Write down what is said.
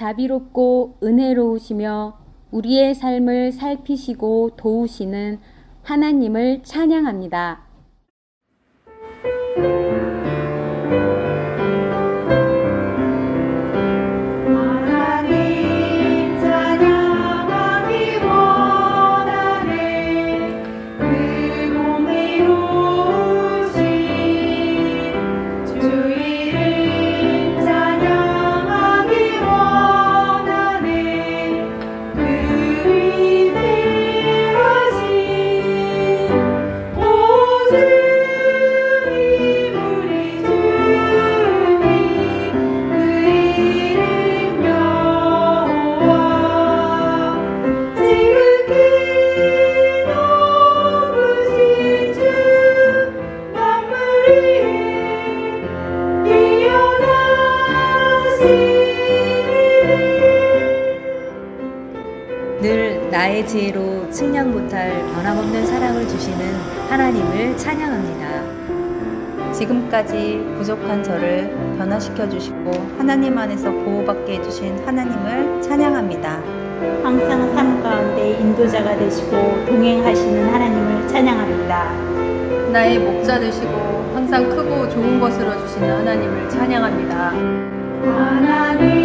자비롭고 은혜로우시며 우리의 삶을 살피시고 도우시는 하나님을 찬양합니다. 늘 나의 지혜로 측량 못할 변함없는 사랑을 주시는 하나님을 찬양합니다. 지금까지 부족한 저를 변화시켜 주시고 하나님 안에서 보호받게 해주신 하나님을 찬양합니다. 항상 삶 가운데 인도자가 되시고 동행하시는 하나님을 찬양합니다. 나의 목자 되시고 항상 크고 좋은 것을 얻으시는 하나님을 찬양합니다. Anani.